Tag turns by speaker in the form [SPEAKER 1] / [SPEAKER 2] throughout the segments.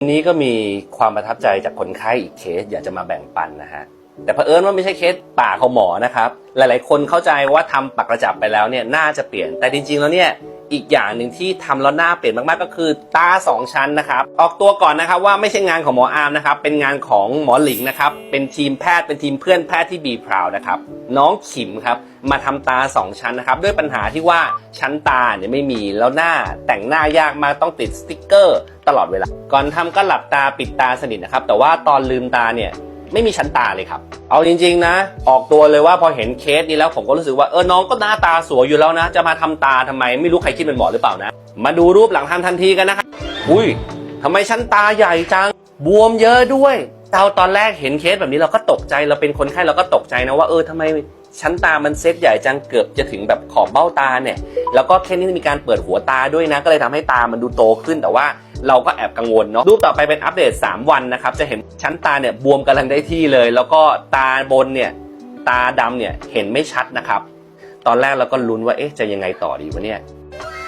[SPEAKER 1] วันนี้ก็มีความประทับใจจากคนไข้อีกเคสอยากจะมาแบ่งปันนะฮะแต่เผอิญว่าไม่ใช่เคสป่าของหมอนะครับ หลายๆ คนเข้าใจว่าทำปักกระจับไปแล้วเนี่ยน่าจะเปลี่ยนแต่จริงๆแล้วเนี่ย อีกอย่างหนึ่งที่ทำแล้วหน้าเปลี่ยนมากๆก็คือตาสองชั้นนะครับ ออกตัวก่อนนะครับว่าไม่ใช่งานของหมออาร์มนะครับ เป็นงานของหมอหลิงนะครับ เป็นทีมแพทย์เป็นทีมเพื่อนแพทย์ที่บีพราวนะครับ น้องขิมครับ มาทำตาสองชั้นนะครับ ด้วยปัญหาที่ว่าชั้นตาเนี่ยไม่มีแล้วหน้าแต่งหน้ายากมากต้องติดสติ๊กเกอร์ ตลอดเวลา ก่อนทำก็หลับตาปิดตาสนิทนะครับ แต่ว่าตอนลืมตาเนี่ย ไม่มีชั้นตาเลยครับ เอาจริง ๆ นะ ออกตัวเลยว่าพอเห็นเคสนี้แล้วผมก็รู้สึกว่าเออน้องก็หน้าตาสวยอยู่แล้วนะ จะมาทำตาทำไมไม่รู้ใครคิดเป็นหมอหรือเปล่านะ มาดูรูปหลังทำทันทีกันนะครับอุ้ยทำไมชั้นตาใหญ่จังบวมเยอะด้วยเราตอนแรกเห็นเคสแบบนี้เราก็ตกใจเราเป็นคนไข้เราก็ตกใจนะว่าเออทำไมชั้นตามันเซตใหญ่จังเกือบจะถึงแบบขอบเบ้าตาเนี่ย แล้วก็แค่นี้มีการเปิดหัวตาด้วยนะ ก็เลยทำให้ตามันดูโตขึ้นแต่ว่า เราก็แอบกังวลเนาะรูปต่อไปเป็นอัปเดต 3 วันนะครับ จะเห็นชั้นตาเนี่ยบวมกำลังได้ที่เลย แล้วก็ตาบนเนี่ยตาดำเนี่ยเห็นไม่ชัดนะครับ ตอนแรกเราก็ลุ้นว่าเอ๊ะจะยังไงต่อดีวะเนี่ย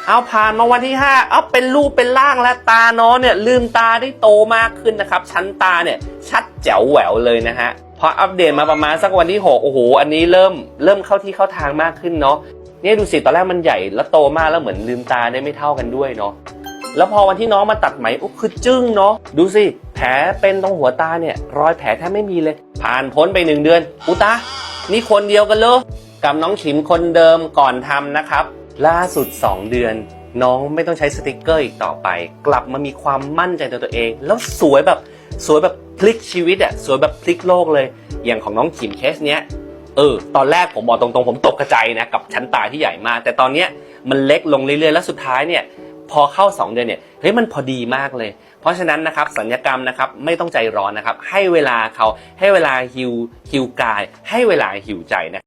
[SPEAKER 1] เอาผ่านมาวันที่ 5 เอาเป็นรูปเป็นร่างแล้วตาน้องเนี่ยลืมตาได้โตมากขึ้นนะครับ ชั้นตาเนี่ยชัดแจ๋วแหววเลยนะฮะพออัปเดตมาประมาณสักวันที่ 6 โอ้โห อันนี้เริ่มเริ่มเข้าที่เข้าทางมากขึ้นเนาะเนี่ยดูสิตอนแรกมันใหญ่แล้วโตมากแล้วเหมือนลืมตาได้ไม่เท่ากันด้วยเนาะ แล้วพอวันที่น้องมาตัดไหมโอ้คือจึ้งเนาะดูสิแผลเป็นตรงหัวตาเนี่ย รอยแผลแทบไม่มีเลย ผ่านพ้นไปหนึ่งเดือนอุตานี่คนเดียวกันเลยกับน้องขิมคนเดิมก่อนทำนะครับ ล่าสุด 2 เดือน น้องไม่ต้องใช้สติกเกอร์อีกต่อไป กลับมามีความมั่นใจในตัวเอง แล้วสวยแบบสวยแบบพลิกชีวิตอะสวยแบบพลิกโลกเลย อย่างของน้องขิมเคสเนี้ยเออตอนแรกผมบอกตรงๆ ผมตกกระจายนะกับชั้นตาที่ใหญ่มาก แต่ตอนเนี้ยมันเล็กลงเรื่อยๆ แล้วสุดท้ายเนี่ย พอเข้า 2 เดือนเนี่ยเฮ้ยมันพอดีมากเลย เพราะฉะนั้นนะครับสัญญกรรมนะครับไม่ต้องใจร้อนนะครับ ให้เวลาเขาให้เวลาฮิวฮิวกาย ให้เวลาฮิวใจนะ